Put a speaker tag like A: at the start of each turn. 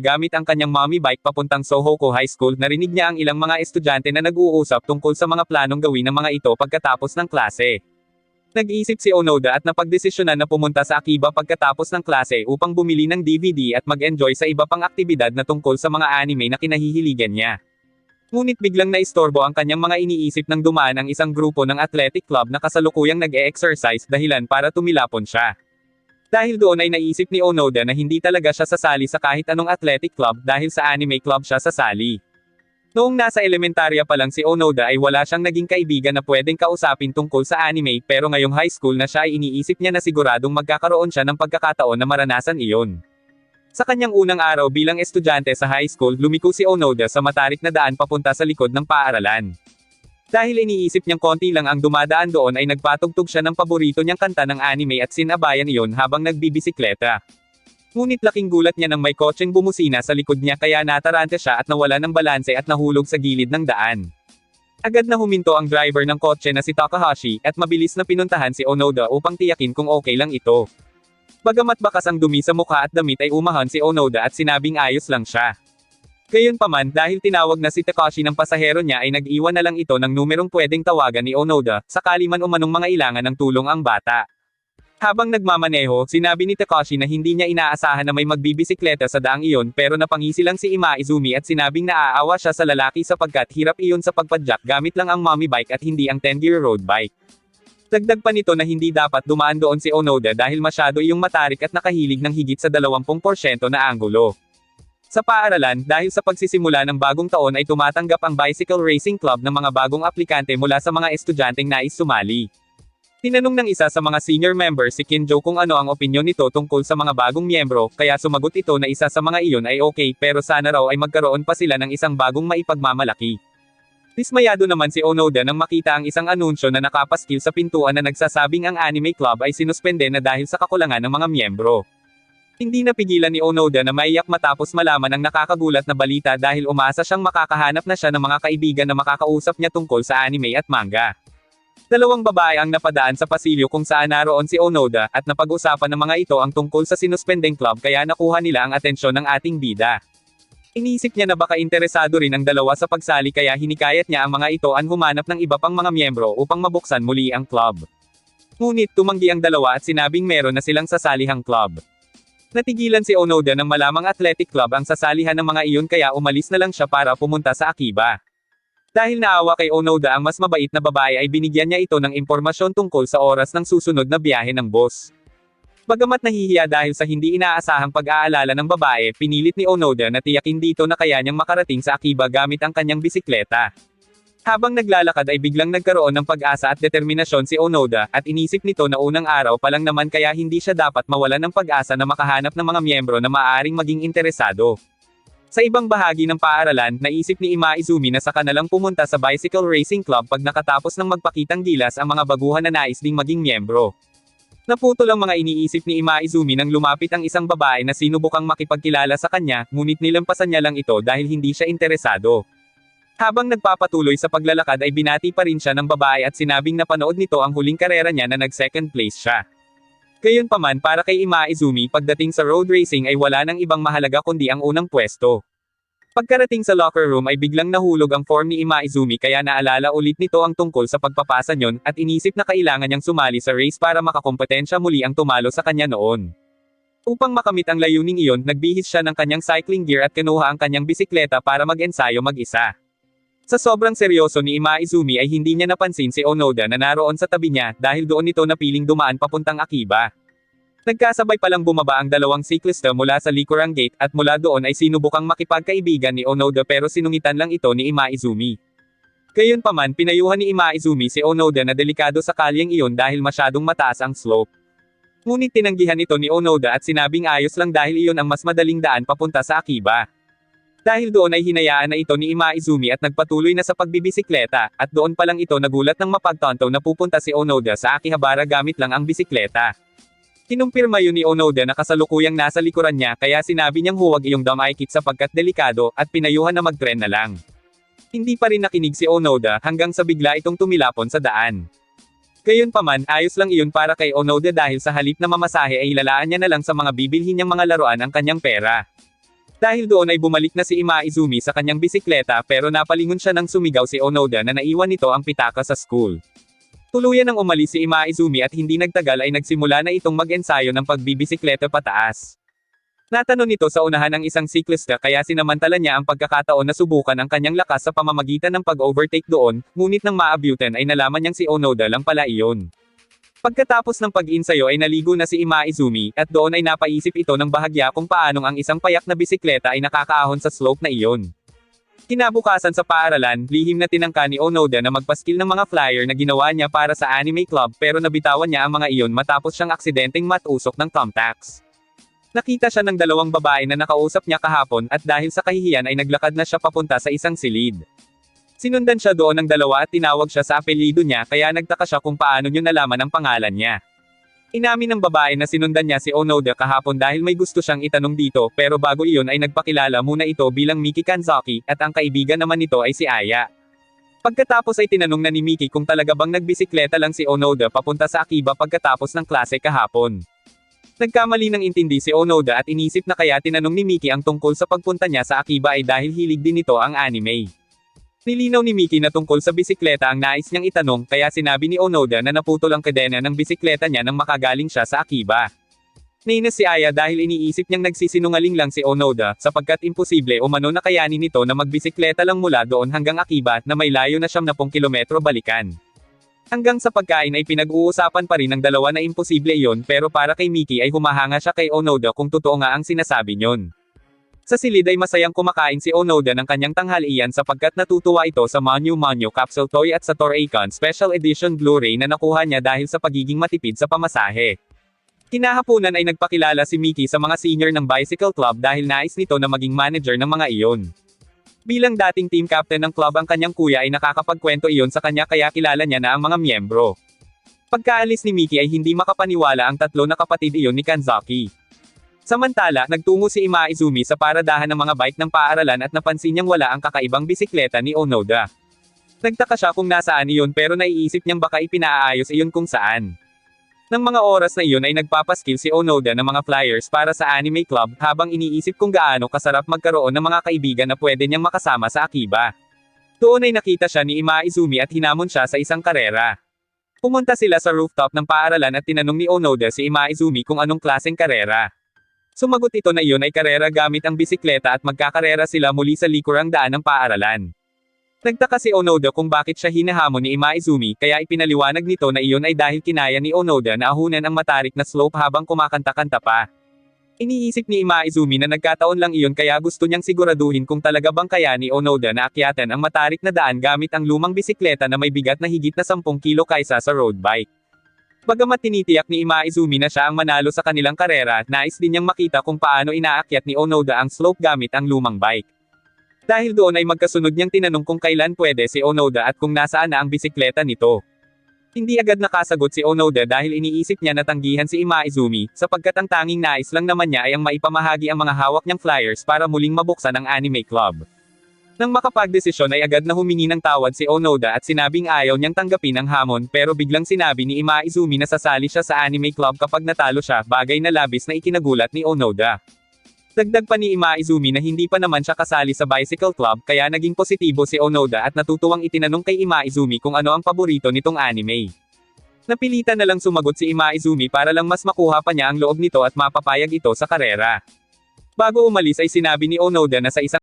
A: gamit ang kanyang mommy bike papuntang Sohoku High School, narinig niya ang ilang mga estudyante na nag-uusap tungkol sa mga planong gawin ng mga ito pagkatapos ng klase. Nag-iisip si Onoda at napagdesisyonan na pumunta sa Akiba pagkatapos ng klase upang bumili ng DVD at mag-enjoy sa iba pang aktibidad na tungkol sa mga anime na kinahihiligan niya. Ngunit biglang naistorbo ang kanyang mga iniisip nang dumaan ang isang grupo ng athletic club na kasalukuyang nag-e-exercise dahilan para tumilapon siya. Dahil doon ay naisip ni Onoda na hindi talaga siya sasali sa kahit anong athletic club dahil sa anime club siya sasali. Noong nasa elementarya pa lang si Onoda ay wala siyang naging kaibigan na pwedeng kausapin tungkol sa anime pero ngayong high school na siya ay iniisip niya na siguradong magkakaroon siya ng pagkakataon na maranasan iyon. Sa kanyang unang araw bilang estudyante sa high school, lumiko si Onoda sa matarik na daan papunta sa likod ng paaralan. Dahil iniisip niyang konti lang ang dumadaan doon ay nagpatugtog siya ng paborito niyang kanta ng anime at sinabayan iyon habang nagbibisikleta. Ngunit laking gulat niya nang may kotseng bumusina sa likod niya kaya natarante siya at nawala ng balanse at nahulog sa gilid ng daan. Agad na huminto ang driver ng kotse na si Takahashi at mabilis na pinuntahan si Onoda upang tiyakin kung okay lang ito. Bagamat bakas ang dumi sa mukha at damit ay umahan si Onoda at sinabing ayos lang siya. Gayunpaman dahil tinawag na si Takashi ng pasahero niya ay nag-iwan na lang ito ng numerong pwedeng tawagan ni Onoda, sakali man umanong mga ilangan ng tulong ang bata. Habang nagmamaneho, sinabi ni Takashi na hindi niya inaasahan na may magbibisikleta sa daang iyon pero napangisi lang si Ima Izumi at sinabing naaawa siya sa lalaki sapagkat hirap iyon sa pagpadyak gamit lang ang mommy bike at hindi ang 10-gear road bike. Dagdag pa nito na hindi dapat dumaan doon si Onoda dahil masyado iyong matarik at nakahilig ng higit sa 20% na anggulo. Sa paaralan, dahil sa pagsisimula ng bagong taon ay tumatanggap ang Bicycle Racing Club ng mga bagong aplikante mula sa mga estudyanteng nais sumali. Tinanong ng isa sa mga senior members si Kinjo kung ano ang opinyon nito tungkol sa mga bagong miyembro, kaya sumagot ito na isa sa mga iyon ay okay pero sana raw ay magkaroon pa sila ng isang bagong maipagmamalaki. Dismayado naman si Onoda nang makita ang isang anunsyo na nakapaskil sa pintuan na nagsasabing ang anime club ay sinuspende na dahil sa kakulangan ng mga miyembro. Hindi napigilan ni Onoda na maiyak matapos malaman ang nakakagulat na balita dahil umasa siyang makakahanap na siya ng mga kaibigan na makakausap niya tungkol sa anime at manga. Dalawang babae ang napadaan sa pasilyo kung saan naroon si Onoda, at napag-usapan ng mga ito ang tungkol sa sinuspending club kaya nakuha nila ang atensyon ng ating bida. Inisip niya na baka interesado rin ang dalawa sa pagsali kaya hinikayat niya ang mga ito ang humanap ng iba pang mga miyembro upang mabuksan muli ang club. Ngunit tumanggi ang dalawa at sinabing meron na silang sasalihang club. Natigilan si Onoda nang malamang athletic club ang sasalihan ng mga iyon kaya umalis na lang siya para pumunta sa Akiba. Dahil naawa kay Onoda ang mas mabait na babae ay binigyan niya ito ng impormasyon tungkol sa oras ng susunod na biyahe ng boss. Bagamat nahihiya dahil sa hindi inaasahang pag-aalala ng babae, pinilit ni Onoda na tiyakin dito na kaya niyang makarating sa Akiba gamit ang kanyang bisikleta. Habang naglalakad ay biglang nagkaroon ng pag-asa at determinasyon si Onoda, at inisip nito na unang araw pa lang naman kaya hindi siya dapat mawalan ng pag-asa na makahanap ng mga miyembro na maaaring maging interesado. Sa ibang bahagi ng paaralan, naisip ni Ima Izumi na sa kanalang pumunta sa Bicycle Racing Club pag nakatapos ng magpakitang gilas ang mga baguhan na nais ding maging miyembro. Naputo lang mga iniisip ni Ima Izumi nang lumapit ang isang babae na sinubukang makipagkilala sa kanya, ngunit nilampasan niya lang ito dahil hindi siya interesado. Habang nagpapatuloy sa paglalakad ay binati pa rin siya ng babae at sinabing napanood nito ang huling karera niya na nag-second place siya. Gayunpaman para kay Ima Izumi pagdating sa road racing ay wala nang ibang mahalaga kundi ang unang pwesto. Pagkarating sa locker room ay biglang nahulog ang form ni Ima Izumi kaya naalala ulit nito ang tungkol sa pagpapasa niyon at inisip na kailangan niyang sumali sa race para makakompetensya muli ang tumalo sa kanya noon. Upang makamit ang layuning iyon, nagbihis siya ng kanyang cycling gear at kinuha ang kanyang bisikleta para mag-ensayo mag-isa. Sa sobrang seryoso ni Ima Izumi ay hindi niya napansin si Onoda na naroon sa tabi niya dahil doon ito napiling dumaan papuntang Akiba. Nagkasabay palang bumaba ang dalawang siklista mula sa likurang gate at mula doon ay sinubukang makipagkaibigan ni Onoda pero sinungitan lang ito ni Ima Izumi. Gayunpaman pinayuhan ni Ima Izumi si Onoda na delikado sa kalyeng iyon dahil masyadong mataas ang slope. Ngunit tinanggihan ito ni Onoda at sinabing ayos lang dahil iyon ang mas madaling daan papunta sa Akiba. Dahil doon ay hinayaan na ito ni Ima Izumi at nagpatuloy na sa pagbibisikleta, at doon pa lang ito nagulat ng mapagtanto na pupunta si Onoda sa Akihabara gamit lang ang bisikleta. Kinumpirma yun ni Onoda na kasalukuyang nasa likuran niya kaya sinabi niyang huwag iyong damaykit sapagkat delikado, at pinayuhan na magtren na lang. Hindi pa rin nakinig si Onoda hanggang sa bigla itong tumilapon sa daan. Gayunpaman, ayos lang iyon para kay Onoda dahil sa halip na mamasahe ay ilalaan niya na lang sa mga bibilhin niyang mga laruan ang kanyang pera. Dahil doon ay bumalik na si Ima Izumi sa kanyang bisikleta pero napalingon siya nang sumigaw si Onoda na naiwan nito ang pitaka sa school. Tuluyan nang umalis si Ima Izumi at hindi nagtagal ay nagsimula na itong mag-ensayo ng pagbibisikleta pataas. Natanong nito sa unahan ng isang siklista kaya sinamantala niya ang pagkakataon na subukan ang kanyang lakas sa pamamagitan ng pag-overtake doon, ngunit nang maabutan ay nalaman niyang si Onoda lang pala iyon. Pagkatapos ng pag-insayo ay naligo na si Ima Izumi, at doon ay napaisip ito ng bahagya kung paanong ang isang payak na bisikleta ay nakakaahon sa slope na iyon. Kinabukasan sa paaralan, lihim na tinangka ni Onoda na magpaskil ng mga flyer na ginawa niya para sa anime club pero nabitawan niya ang mga iyon matapos siyang aksidenteng matusok ng thumbtacks. Nakita siya ng dalawang babae na nakausap niya kahapon at dahil sa kahihiyan ay naglakad na siya papunta sa isang silid. Sinundan siya doon ng dalawa at tinawag siya sa apelyido niya kaya nagtaka siya kung paano niyo nalaman ang pangalan niya. Inamin ng babae na sinundan niya si Onoda kahapon dahil may gusto siyang itanong dito pero bago iyon ay nagpakilala muna ito bilang Miki Kanzaki at ang kaibigan naman nito ay si Aya. Pagkatapos ay tinanong na ni Miki kung talaga bang nagbisikleta lang si Onoda papunta sa Akiba pagkatapos ng klase kahapon. Nagkamali ng intindi si Onoda at inisip na kaya tinanong ni Miki ang tungkol sa pagpunta niya sa Akiba ay dahil hilig din nito ang anime. Nilinaw ni Miki na tungkol sa bisikleta ang nais niyang itanong kaya sinabi ni Onoda na naputol ang kadena ng bisikleta niya nang makagaling siya sa Akiba. Nainis si Aya dahil iniisip niyang nagsisinungaling lang si Onoda sapagkat imposible umano na kayanin nito na magbisikleta lang mula doon hanggang Akiba na may layo na 70 kilometro balikan. Hanggang sa pagkain ay pinag-uusapan pa rin ng dalawa na imposible iyon pero para kay Miki ay humahanga siya kay Onoda kung totoo nga ang sinasabi niyon. Sa silid ay masayang kumakain si Onoda ng kanyang tanghalian sapagkat natutuwa ito sa Manyu Manyu Capsule Toy at sa Toracon Special Edition Blu-ray na nakuha niya dahil sa pagiging matipid sa pamasahe. Kinahaponan ay nagpakilala si Mickey sa mga senior ng Bicycle Club dahil nais nito na maging manager ng mga iyon. Bilang dating team captain ng club ang kanyang kuya ay nakakapagkwento iyon sa kanya kaya kilala niya na ang mga miyembro. Pagkaalis ni Mickey ay hindi makapaniwala ang tatlo na kapatid iyon ni Kanzaki. Samantala, nagtungo si Ima Izumi sa paradahan ng mga bike ng paaralan at napansin niyang wala ang kakaibang bisikleta ni Onoda. Nagtaka siya kung nasaan iyon pero naiisip niyang baka ipinaayos iyon kung saan. Nang mga oras na iyon ay nagpapaskil si Onoda ng mga flyers para sa anime club habang iniisip kung gaano kasarap magkaroon ng mga kaibigan na pwede niyang makasama sa Akiba. Doon ay nakita siya ni Ima Izumi at hinamon siya sa isang karera. Pumunta sila sa rooftop ng paaralan at tinanong ni Onoda si Ima Izumi kung anong klaseng karera. Sumagot ito na iyon ay karera gamit ang bisikleta at magkakarera sila muli sa likurang daan ng paaralan. Nagtaka si Onoda kung bakit siya hinahamon ni Ima Izumi kaya ipinaliwanag nito na iyon ay dahil kinaya ni Onoda na ahunan ang matarik na slope habang kumakanta-kanta pa. Iniisip ni Ima Izumi na nagkataon lang iyon kaya gusto niyang siguraduhin kung talaga bang kaya ni Onoda na akyatan ang matarik na daan gamit ang lumang bisikleta na may bigat na higit na 10 kilo kaysa sa road bike. Bagamat tinitiyak ni Ima Izumi na siya ang manalo sa kanilang karera, nais din niyang makita kung paano inaakyat ni Onoda ang slope gamit ang lumang bike. Dahil doon ay magkasunod niyang tinanong kung kailan pwede si Onoda at kung nasaan na ang bisikleta nito. Hindi agad nakasagot si Onoda dahil iniisip niya na tanggihan si Ima Izumi, sapagkat ang tanging nais lang naman niya ay ang maipamahagi ang mga hawak niyang flyers para muling mabuksan ang anime club. Nang makapagdesisyon ay agad na humingi ng tawad si Onoda at sinabing ayaw niyang tanggapin ang hamon pero biglang sinabi ni Ima Izumi na sasali siya sa anime club kapag natalo siya, bagay na labis na ikinagulat ni Onoda. Dagdag pa ni Ima Izumi na hindi pa naman siya kasali sa bicycle club kaya naging positibo si Onoda at natutuwang itinanong kay Ima Izumi kung ano ang paborito nitong anime. Napilitan na lang sumagot si Ima Izumi para lang mas makuha pa niya ang loob nito at mapapayag ito sa karera. Bago umalis ay sinabi ni Onoda na sa isang